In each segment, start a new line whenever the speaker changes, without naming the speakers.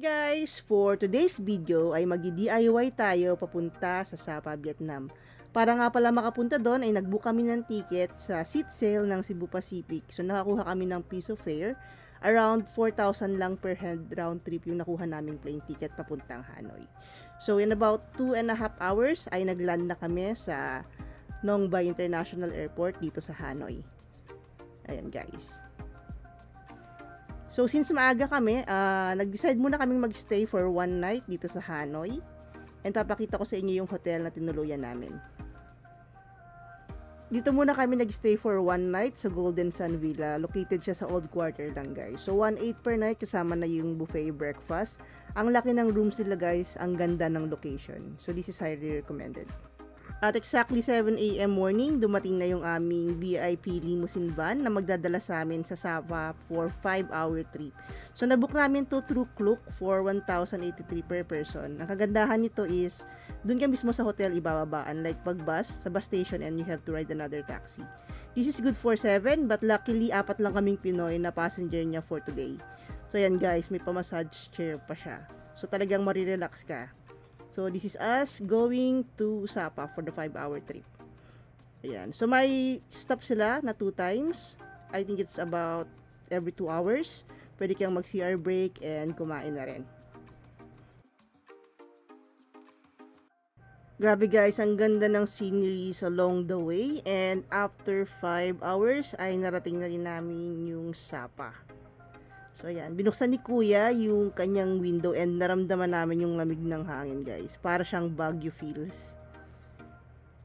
guys! For today's video ay mag-DIY tayo papunta sa Sapa, Vietnam. Para nga pala makapunta doon ay nagbook kami ng ticket sa seat sale ng Cebu Pacific. So nakakuha kami ng piso fare. Around 4,000 lang per head round trip yung nakuha naming plane ticket papuntang Hanoi. So in about 2 and a half hours ay nagland na kami sa Nong Bai International Airport dito sa Hanoi. Ayan guys. So since maaga kami, ah, nag-decide muna kaming mag-stay for one night dito sa Hanoi. And papakita ko sa inyo yung hotel na tinuluyan namin. Dito muna kami nag-stay for one night sa Golden Sun Villa. Located siya sa old quarter lang guys. So 1.8 per night kasama na yung buffet breakfast. Ang laki ng rooms nila guys. Ang ganda ng location. So this is highly recommended. At exactly 7 a.m. morning, dumating na yung aming VIP limousine van na magdadala sa amin sa Sapa for 5-hour trip. So, nabook namin to through Klook for 1,083 per person. Ang kagandahan nito is, dun ka mismo sa hotel ibababa. Unlike pag bus, sa bus station and you have to ride another taxi. This is good for 7, but luckily, apat lang kaming Pinoy na passenger niya for today. So, yan guys, may pa-massage chair pa siya. So, talagang marirelax ka. So, this is us going to Sapa for the 5-hour trip. Ayan. So, may stop sila na two times. I think it's about every 2 hours. Pwede kang mag-CR break and kumain na rin. Grabe guys, ang ganda ng sceneries along the way. And after 5 hours, ay narating na rin namin yung Sapa. So ayan, binuksan ni Kuya yung kanyang window and naramdaman namin yung lamig ng hangin guys. Para siyang Baguio feels.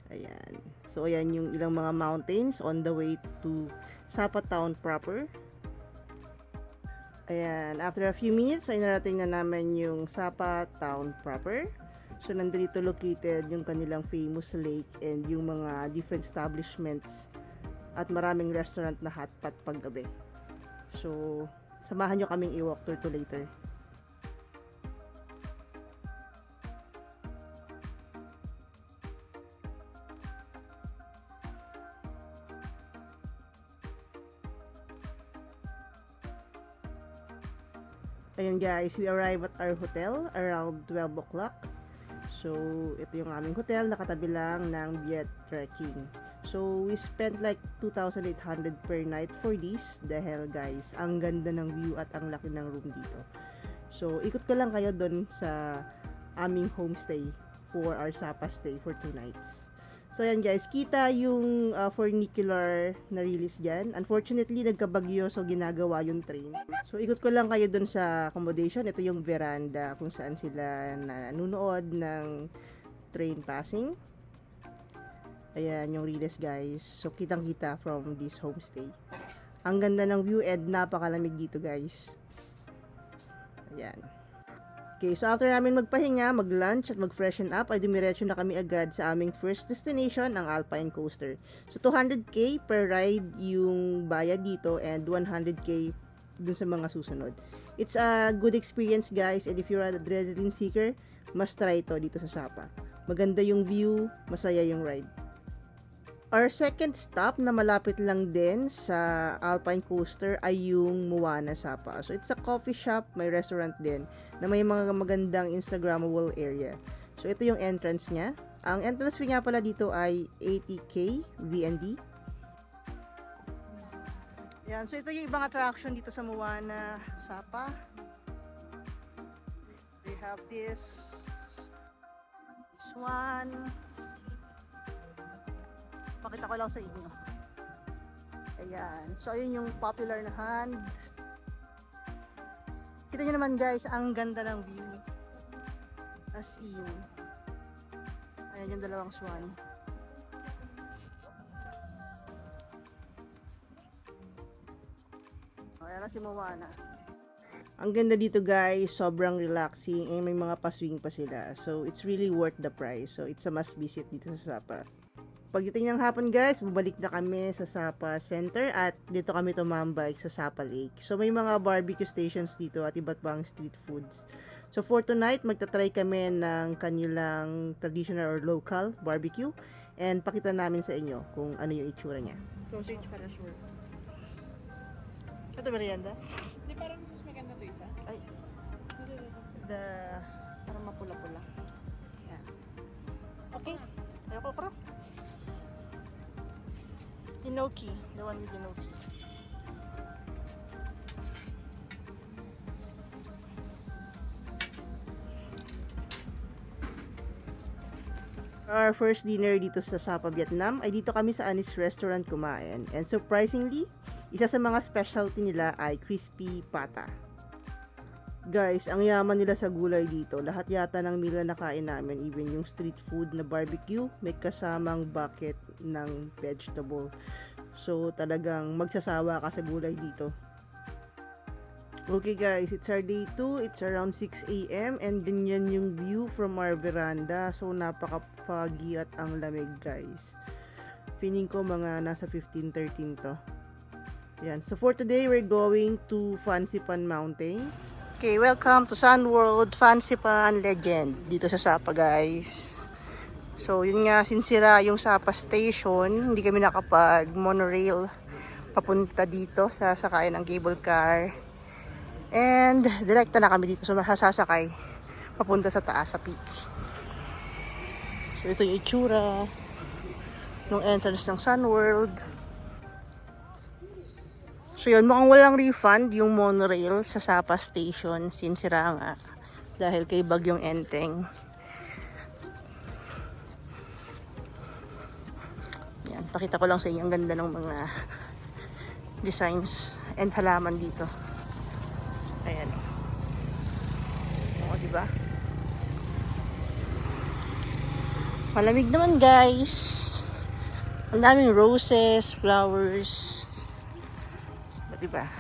Ayan. So ayan yung ilang mga mountains on the way to Sapa town proper. Ayan, after a few minutes ay narating na namin yung Sapa town proper. So nandito located yung kanilang famous lake and yung mga different establishments at maraming restaurant na hotpot paggabi. So, samahan nyo kaming i-walk tour to later. Ayun guys, we arrive at our hotel around 12 o'clock. So, ito yung aming hotel, nakatabi lang ng Viet Trekking. So, we spent like 2,800 per night for this dahil guys, ang ganda ng view at ang laki ng room dito. So, ikot ko lang kayo doon sa aming homestay for our Sapa stay for 2 nights. So, ayan guys, kita yung uh, funicular na release dyan. Unfortunately, nagkabagyo so ginagawa yung train. So, ikot ko lang kayo doon sa accommodation. Ito yung veranda kung saan sila nanonood ng train passing. Ayan yung release guys. So, kitang-kita from this homestay. Ang ganda ng view and napakalamig dito guys. Ayan. Okay, so after namin magpahinga, mag-lunch at mag-freshen up, ay dumiretso na kami agad sa aming first destination, ang Alpine Coaster. So 200k per ride yung bayad dito and 100k dun sa mga susunod. It's a good experience guys and if you're an adrenaline seeker, must try ito dito sa Sapa. Maganda yung view, masaya yung ride. Our second stop na malapit lang din sa Alpine Coaster ay yung Moana Sapa. So it's a coffee shop, may restaurant din na may mga magandang Instagrammable area. So ito yung entrance niya. Ang entrance fee nga pala dito ay 80k VND. Yan, so ito yung ibang attraction dito sa Moana Sapa. We have this this one pakita ko lang sa inyo. Ayan. So, ayun yung popular na hand. Kita nyo naman guys, ang ganda ng view. As in. Ayan yung dalawang swan. Ayan na si Moana. Ang ganda dito guys, sobrang relaxing and may mga paswing pa sila. So, it's really worth the price. So, it's a must visit dito sa Sapa. Pagdating ng hapon guys, bumalik na kami sa Sapa Center at dito kami tumambay sa Sapa Lake. So may mga barbecue stations dito at iba't pang street foods. So for tonight, magta-try kami ng kanilang traditional or local barbecue and pakita namin sa inyo kung ano yung itsura niya.
Sausage para sure.
Ito merienda?
Hindi, parang mas maganda to isa.
Ay, the parang mapula-pula. Inoki. The one with Inoki. Our first dinner dito sa Sapa, Vietnam ay dito kami sa Anis Restaurant kumain. And surprisingly, isa sa mga specialty nila ay crispy pata. Guys, ang yaman nila sa gulay dito. Lahat yata ng meal na nakain namin, even yung street food na barbecue, may kasamang bucket ng vegetable. So, talagang magsasawa ka sa gulay dito. Okay guys, it's our day 2. It's around 6 a.m. and ganyan yung view from our veranda. So, napaka-foggy at ang lamig guys. Feeling ko mga nasa 15-13 to. Yan. So, for today, we're going to Fancy Pan Mountain. Okay, welcome to Sun World Fancy Pan Legend dito sa Sapa guys. So, yun nga, sinsira yung Sapa Station. Hindi kami nakapag monorail papunta dito sa sakayan ng cable car. And direkta na kami dito sa sasakay papunta sa taas sa peak. So ito yung itsura ng entrance ng Sun World. So yun, mukhang walang refund yung monorail sa Sapa Station since sira nga dahil kay Bagyong Enteng. Pakita ko lang sa inyo ang ganda ng mga designs and halaman dito. Ayan. O, diba? Malamig naman, guys. Ang daming roses, flowers. Diba?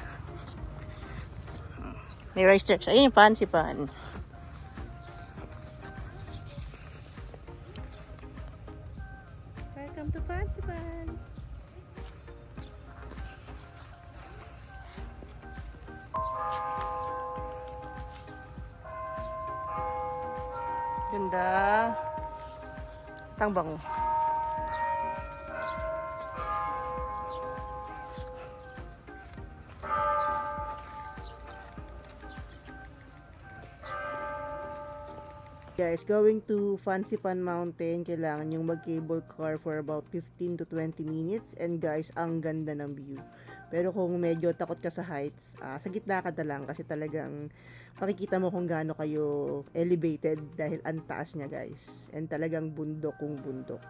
May rice strips. Ayun yung fancy pan. Welcome to Fancy Pan. Ganda. Tang bango. Guys, going to Fancy Pan Mountain, kailangan yung mag-cable car for about 15 to 20 minutes. And guys, ang ganda ng view. Pero kung medyo takot ka sa heights, ah, sa gitna ka na lang kasi talagang makikita mo kung gaano kayo elevated dahil ang taas niya guys. And talagang bundok kung bundok.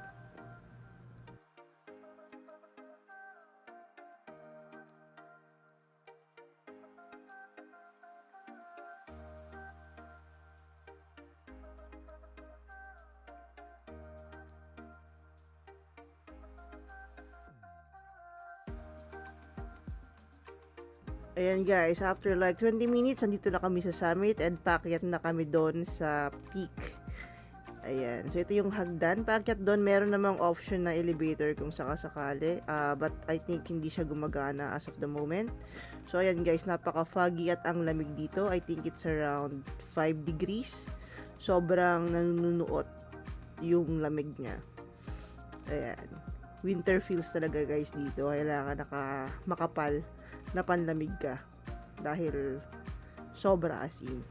Ayan guys, after like 20 minutes, andito na kami sa summit and paakyat na kami doon sa peak. Ayan, so ito yung hagdan. Paakyat doon, meron namang option na elevator kung sakasakali. Uh, but I think hindi siya gumagana as of the moment. So ayan guys, napaka-foggy at ang lamig dito. I think it's around 5 degrees. Sobrang nanunuot yung lamig niya. Ayan. Winter feels talaga guys dito. Kailangan naka makapal na panlamig ka dahil sobra as in.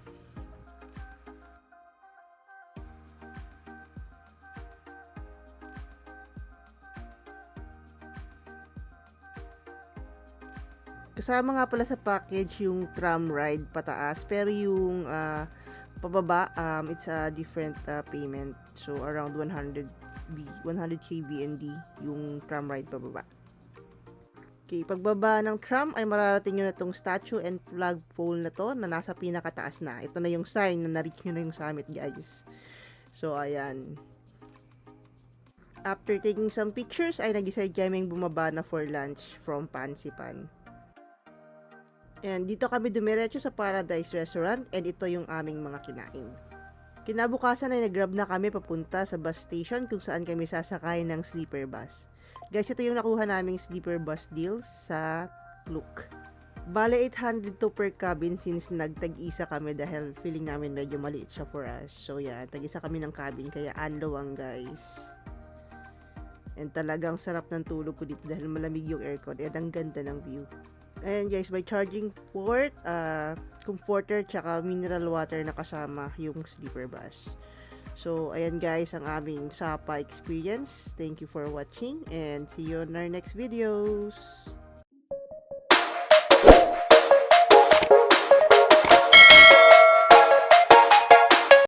Kasama nga pala sa package yung tram ride pataas pero yung ah, pababa um, it's a different ah, payment so around 100 B 100k BND yung tram ride pababa. Okay, pagbaba ng tram ay mararating nyo na tong statue and flagpole na to na nasa pinakataas na. Ito na yung sign na na-reach nyo na yung summit, guys. So, ayan. After taking some pictures, ay nag-decide kaming bumaba na for lunch from Pansipan. And dito kami dumiretso sa Paradise Restaurant and ito yung aming mga kinain. Kinabukasan ay nag-grab na kami papunta sa bus station kung saan kami sasakay ng sleeper bus. Guys, ito yung nakuha naming sleeper bus deal sa Klook. Bale, 800 to per cabin since nagtag-isa kami dahil feeling namin medyo maliit siya for us. So, yeah, tag-isa kami ng cabin kaya alawang guys. And talagang sarap ng tulog ko dito dahil malamig yung aircon and ang ganda ng view. Ayan guys, may charging port, uh, comforter, tsaka mineral water na kasama yung sleeper bus. So, ayan guys ang aming Sapa experience. Thank you for watching and see you on our next videos.